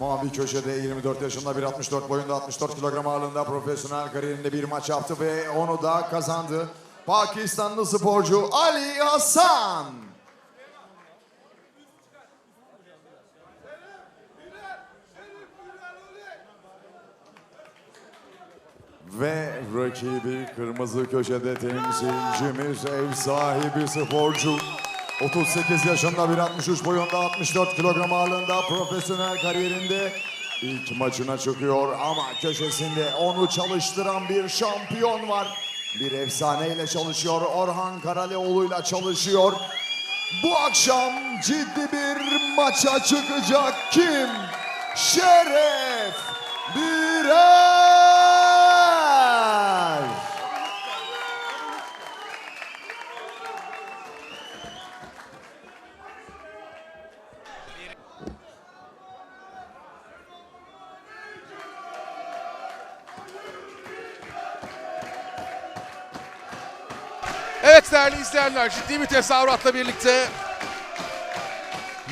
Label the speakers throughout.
Speaker 1: Mavi köşede 24 yaşında 1.64 boyunda 64 kilogram ağırlığında profesyonel kariyerinde bir maç yaptı ve onu da kazandı. Pakistanlı sporcu Ali Hasan. Ve rakibi kırmızı köşede temsilcimiz ev sahibi sporcu. 38 yaşında 1.63 boyunda 64 kilogram ağırlığında profesyonel kariyerinde ilk maçına çıkıyor ama köşesinde onu çalıştıran bir şampiyon var. Bir efsaneyle çalışıyor. Orhan Karalioğlu'yla çalışıyor. Bu akşam ciddi bir maça çıkacak kim? Şeref Birer.
Speaker 2: Değerli izleyenler ciddi bir tezahüratla birlikte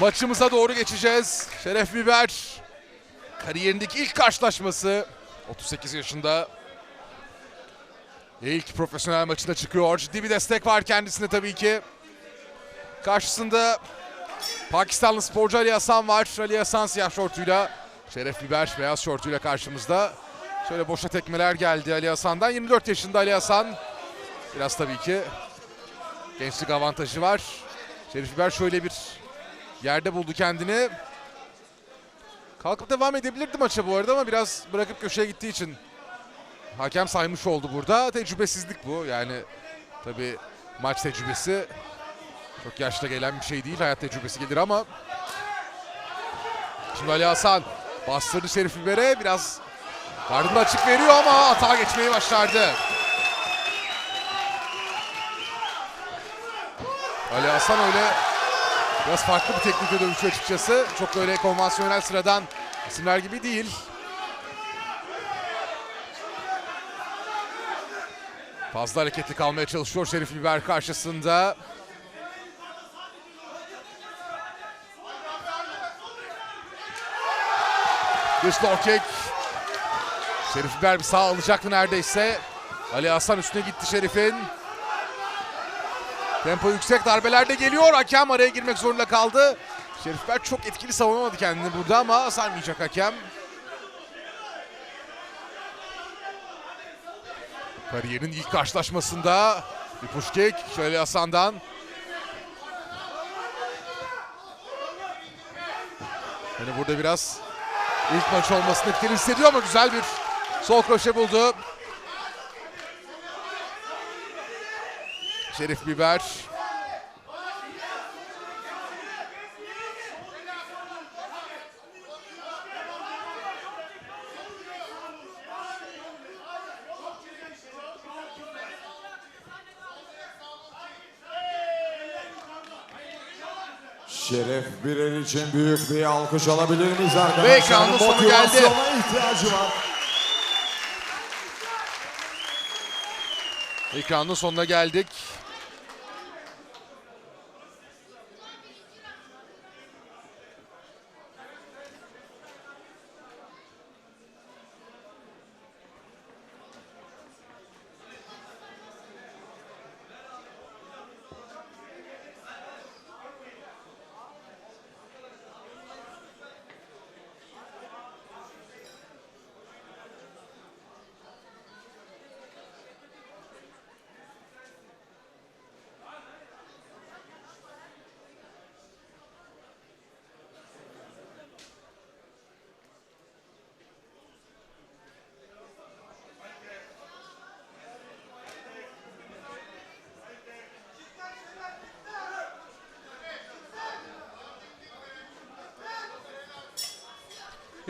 Speaker 2: maçımıza doğru geçeceğiz. Şeref Biber kariyerindeki ilk karşılaşması 38 yaşında ilk profesyonel maçına çıkıyor. Ciddi bir destek var kendisine tabii ki. Karşısında Pakistanlı sporcu Ali Hasan var. Ali Hasan siyah şortuyla, Şeref Biber beyaz şortuyla karşımızda. Şöyle boşa tekmeler geldi Ali Hasan'dan. 24 yaşında Ali Hasan. Biraz tabii ki gençlik avantajı var. Şerif Biber şöyle bir yerde buldu kendini. Kalkıp devam edebilirdi maça bu arada ama biraz bırakıp köşeye gittiği için hakem saymış oldu burada. Tecrübesizlik bu. Yani tabii maç tecrübesi çok yaşta gelen bir şey değil. Hayat tecrübesi gelir ama Şimdi Ali Hasan bastırdı Şerif Biber'e biraz gardını açık veriyor ama atağa geçmeyi başardı. Ali Hasan öyle biraz farklı bir teknikle dövüşüyor açıkçası. Çok öyle konvansiyonel sıradan isimler gibi değil. Fazla hareketli kalmaya çalışıyor Şerif Biber karşısında. Dış low kick. Şerif Biber bir sağ alacaktı neredeyse. Ali Hasan üstüne gitti Şerif'in. Tempo yüksek darbeler de geliyor. Hakem araya girmek zorunda kaldı. Şerifler çok etkili savunamadı kendini burada ama saymayacak hakem. Kariyerin ilk karşılaşmasında bir push kick. Şöyle Hasan'dan. Yani burada biraz ilk maç olmasını etkili hissediyor ama güzel bir sol kroşe buldu. Şerif Biber.
Speaker 1: Şeref Birer için büyük bir alkış alabilir miyiz arkadaşlar?
Speaker 2: Ve ekranın sonu geldi.
Speaker 1: İhtiyacı var.
Speaker 2: Ekranın sonuna geldik.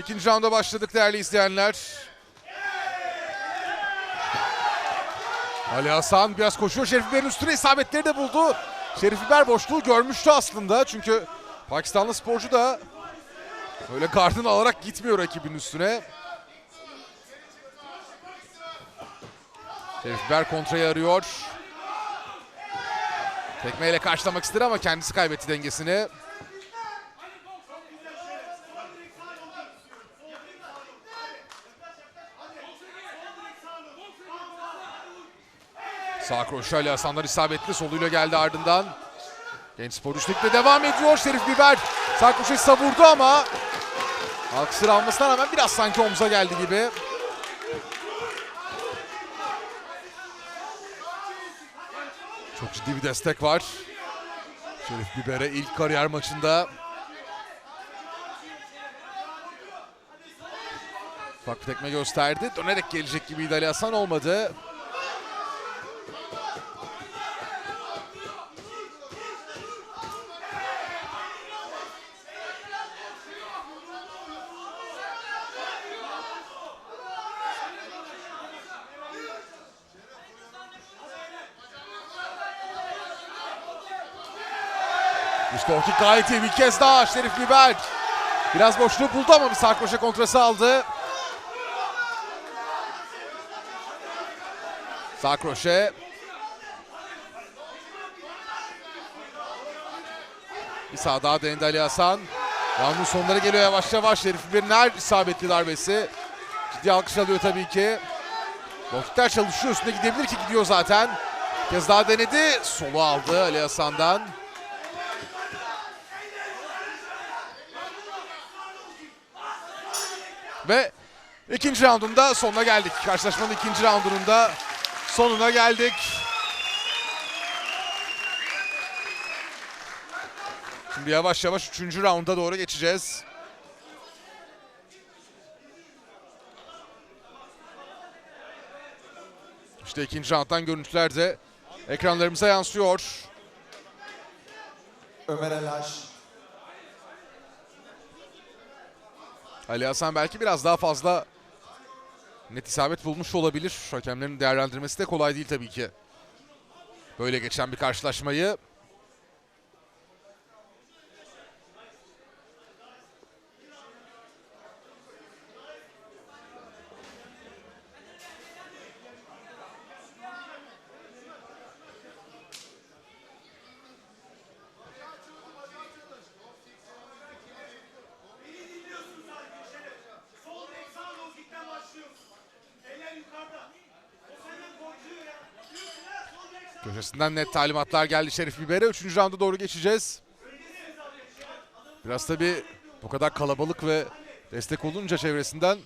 Speaker 2: İkinci rounda başladık değerli izleyenler. Ali Hasan biraz koşuyor. Şerif Biber'in üstüne isabetleri de buldu. Şerif Biber boşluğu görmüştü aslında. Çünkü Pakistanlı sporcu da öyle gardını alarak gitmiyor rakibin üstüne. Şerif Biber kontrayı arıyor. Tekmeyle karşılamak istedi ama kendisi kaybetti dengesini. Sağ kroşe Ali Hasanlar isabetli soluyla geldi ardından. Genç spor üçlükle devam ediyor. Şerif Biber sağ kroşeyi savurdu ama Alkısır almasına rağmen biraz sanki omuza geldi gibi. Çok ciddi bir destek var. Şerif Biber'e ilk kariyer maçında ufak bir tekme gösterdi. Dönerek gelecek gibiydi Ali Hasan olmadı. Ki gayet iyi bir kez daha Şerif Biber. Biraz boşluğu buldu ama bir sağ koşa kontrası aldı. Sağ kroşe. Bir sağ daha denedi Ali Hasan. Round'un sonları geliyor yavaş yavaş. Şerif Biber'in her isabetli darbesi. Ciddi alkış alıyor tabii ki. Golfitler çalışıyor. Üstüne gidebilir ki gidiyor zaten. Bir kez daha denedi. Solu aldı Ali Hasan'dan. Ve ikinci raundunda sonuna geldik. Karşılaşmanın ikinci raundunun da sonuna geldik. Şimdi yavaş yavaş üçüncü raunda doğru geçeceğiz. İşte ikinci rounddan görüntüler de ekranlarımıza yansıyor.
Speaker 1: Ömer Elaş.
Speaker 2: Ali Hasan belki biraz daha fazla net isabet bulmuş olabilir. Hakemlerin değerlendirmesi de kolay değil tabii ki. Böyle geçen bir karşılaşmayı. Köşesinden net talimatlar geldi Şerif Biber'e. Üçüncü raunda doğru geçeceğiz. Biraz tabii bu kadar kalabalık ve destek olunca çevresinden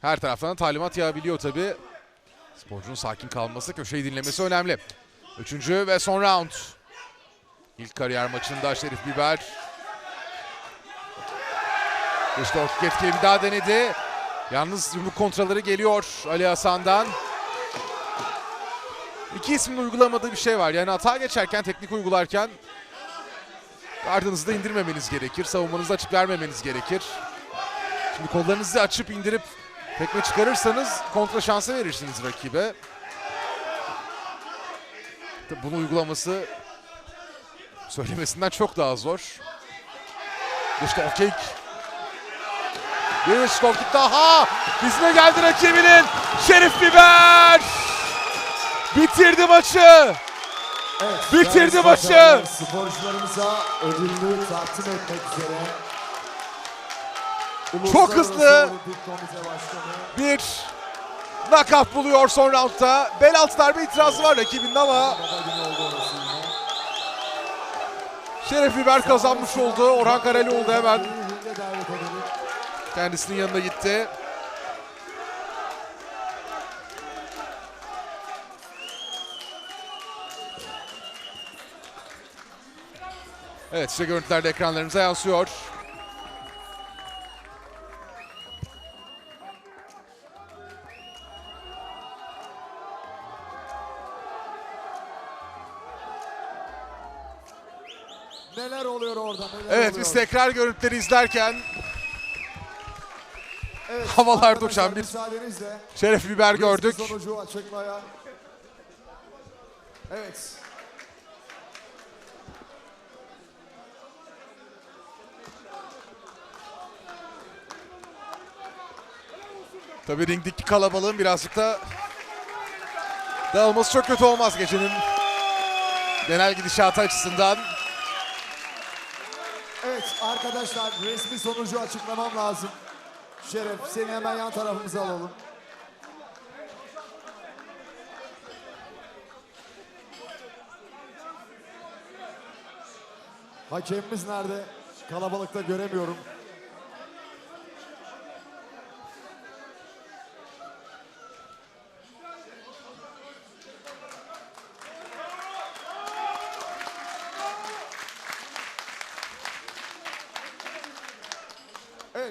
Speaker 2: her taraftan talimat yağabiliyor tabii. Sporcunun sakin kalması, köşeyi dinlemesi önemli. Üçüncü ve son round. İlk kariyer maçında Şerif Biber. İşte o kick etkiyi bir daha denedi. Yalnız yumruk kontraları geliyor Ali Hasan'dan. İki ismin uygulamadığı bir şey var. Yani hata geçerken, teknik uygularken gardınızı da indirmemeniz gerekir. Savunmanızı açık vermemeniz gerekir. Şimdi kollarınızı açıp indirip tekme çıkarırsanız kontra şansı verirsiniz rakibe. Tabii bunu uygulaması söylemesinden çok daha zor. İşte o kick. Bir kick daha. Dizine geldi rakibinin. Şerif Biber. Bitirdi maçı.
Speaker 1: Evet,
Speaker 2: Bitirdi maçı.
Speaker 1: sporcular, Sporcularımıza ödülünü takdim etmek üzere.
Speaker 2: Çok hızlı. Bir knockout buluyor son roundda. Bel altı darbe itirazı var rakibinin ama. Şeref Biber kazanmış oldu. Orhan Karalioğlu hemen
Speaker 1: davet edelim.
Speaker 2: kendisinin yanına gitti. Evet işte görüntüler de ekranlarımıza yansıyor.
Speaker 1: Neler oluyor orada? Neler
Speaker 2: Evet
Speaker 1: oluyor?
Speaker 2: biz tekrar görüntüleri izlerken
Speaker 1: Evet,
Speaker 2: havalarda uçan bir Şeref Biber gördük.
Speaker 1: Sonucu açıkmaya. Evet.
Speaker 2: Tabi ringdeki kalabalığın birazcık da dağılması çok kötü olmaz gecenin genel gidişatı açısından.
Speaker 1: Evet arkadaşlar resmi sonucu açıklamam lazım. Şeref seni hemen yan tarafımıza alalım. Hakemimiz nerede? Kalabalıkta göremiyorum.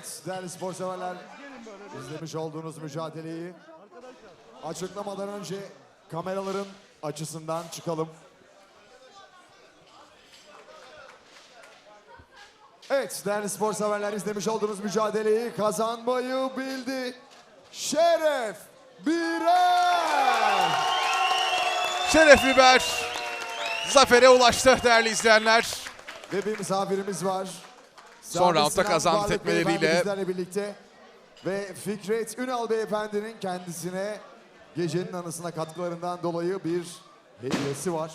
Speaker 1: Evet değerli spor severler izlemiş olduğunuz mücadeleyi açıklamadan önce kameraların açısından çıkalım. Evet değerli spor severler izlemiş olduğunuz mücadeleyi kazanmayı bildi. Şeref Birer.
Speaker 2: Şeref Biber zafere ulaştı değerli izleyenler.
Speaker 1: Ve bir misafirimiz var.
Speaker 2: Son roundda.
Speaker 1: Beyefendi bizlerle birlikte. Ve Fikret Ünal Beyefendi'nin kendisine gecenin anısına katkılarından dolayı bir hediyesi var.